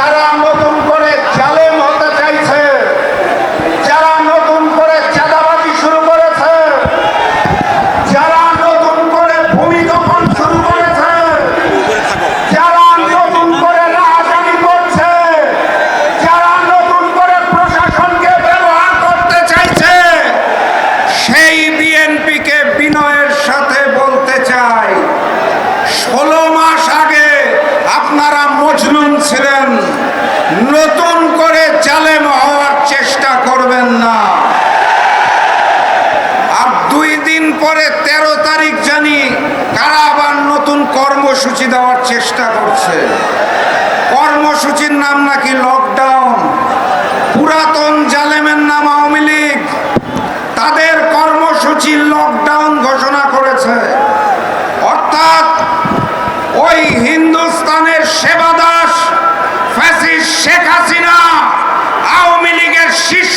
যারা নতুন করে জালেম হতে চাইছে, যারা নতুন করে চাঁদাবাজি শুরু করেছে, যারা নতুন করে ভূমি দখল শুরু করেছে, যারা নতুন করে রাজধানী করছে, যারা নতুন করে প্রশাসনকে ব্যবহার করতে চাইছে, সেই বিএনপিকে বিনয়ের সাথে বলতে চাই। ষোলো মাস আপনারা মজলুম ছিলেন। নতুন করে জালেম হওয়ার চেষ্টা করবেন না। আর দুই দিন পরে ১৩ তারিখ জানি কারা আবার নতুন কর্মসূচি দেওয়ার চেষ্টা করছে। কর্মসূচির নাম নাকি লকডাউন পুরাতন জালেমের নাম আওয়ামী লীগ। তাদের কর্মসূচির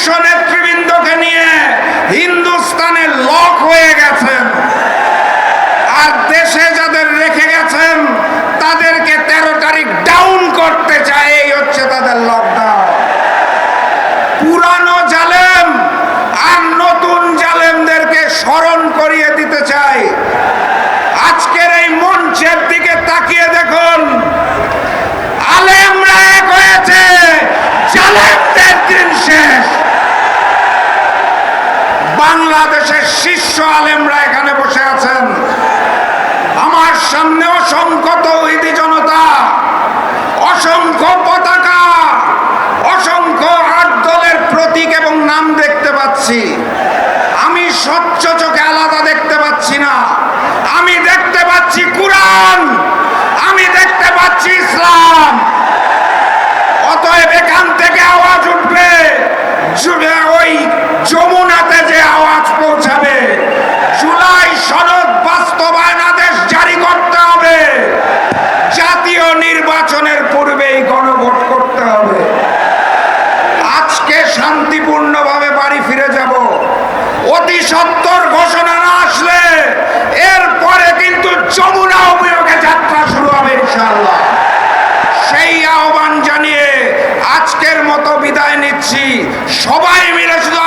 কমিশনে lado, é. শান্তিপূর্ণভাবে বাড়ি ফিরে যাব। অতি সত্তর ঘোষণা না আসলে এরপরে কিন্তু যমুনা অভিযোগে যাত্রা শুরু হবে ইনশাল্লাহ সেই আহ্বান জানিয়ে আজকের মতো বিদায় নিচ্ছি। সবাই মিলে শুধু